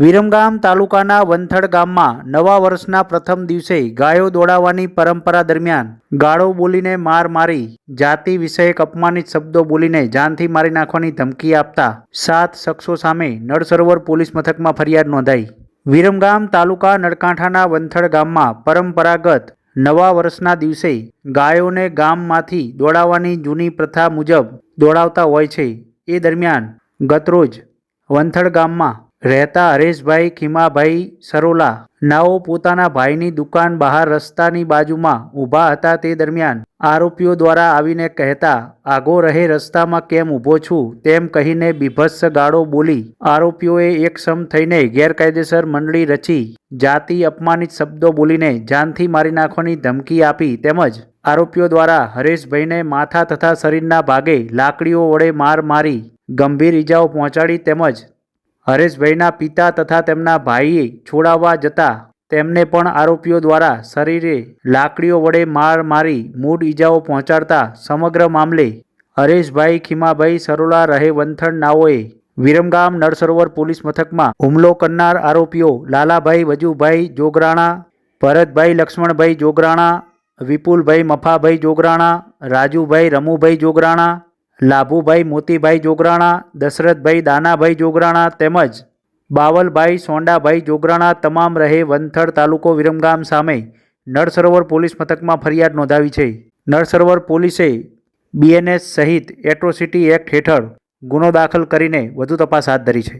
વિરમગામ તાલુકાના વંથડ ગામમાં નવા વર્ષના પ્રથમ દિવસે ગાયો દોડાવવાની પરંપરા દરમિયાન ગાળો બોલીને માર મારી, જાતિ વિષયક અપમાનિત શબ્દો બોલીને જાનથી મારી નાખવાની ધમકી આપતા સાત શખ્સો સામે નળસરોવર પોલીસ મથકમાં ફરિયાદ નોંધાઈ. વિરમગામ તાલુકા નળકાંઠાના વંથડ ગામમાં પરંપરાગત નવા વર્ષના દિવસે ગાયોને ગામમાંથી દોડાવવાની જૂની પ્રથા મુજબ દોડાવતા હોય છે. એ દરમિયાન ગતરોજ વંથડ ગામમાં રહેતા હરેશભાઈ ખીમાભાઈ સરોલા નાઓ પોતાના ભાઈની દુકાન બહાર રસ્તાની બાજુમાં ઊભા હતા તે દરમિયાન આરોપીઓ દ્વારા આવીને કહેતા, આગો રહે રસ્તામાં કેમ ઊભો છું? તેમ કહીને બીભત્સ ગાળો બોલી આરોપીઓએ એકસમ થઈને ગેરકાયદેસર મંડળી રચી જાતિ અપમાનિત શબ્દો બોલીને જાનથી મારી નાખવાની ધમકી આપી તેમજ આરોપીઓ દ્વારા હરેશભાઈને માથા તથા શરીરના ભાગે લાકડીઓ વડે માર મારી ગંભીર ઈજાઓ પહોંચાડી તેમજ હરેશભાઈના પિતા તથા તેમના ભાઈએ છોડાવવા જતા તેમને પણ આરોપીઓ દ્વારા શરીરે લાકડીઓ વડે માર મારી મૂળ ઈજાઓ પહોંચાડતા સમગ્ર મામલે હરેશભાઈ ખીમાભાઈ સરોલા રહે વંથણ નાઓએ વિરમગામ નળસરોવર પોલીસ મથકમાં હુમલો કરનાર આરોપીઓ લાલાભાઈ વજુભાઈ જોગરાણા, ભરતભાઈ લક્ષ્મણભાઈ જોગરાણા, વિપુલભાઈ મફાભાઈ જોગરાણા, રાજુભાઈ રમુભાઈ જોગરાણા લાભુભાઈ મોતીભાઈ જોગરાણા, દશરથભાઈ દાનાભાઈ જોગરાણા તેમજ બાવલભાઈ સોંડાભાઈ જોગરાણા તમામ રહે વંથડ તાલુકો વિરમગામ સામે નળસરોવર પોલીસ મથકમાં ફરિયાદ નોંધાવી છે. નળસરોવર પોલીસે બીએનએસ સહિત એટ્રોસિટી એક્ટ હેઠળ ગુનો દાખલ કરીને વધુ તપાસ હાથ ધરી છે.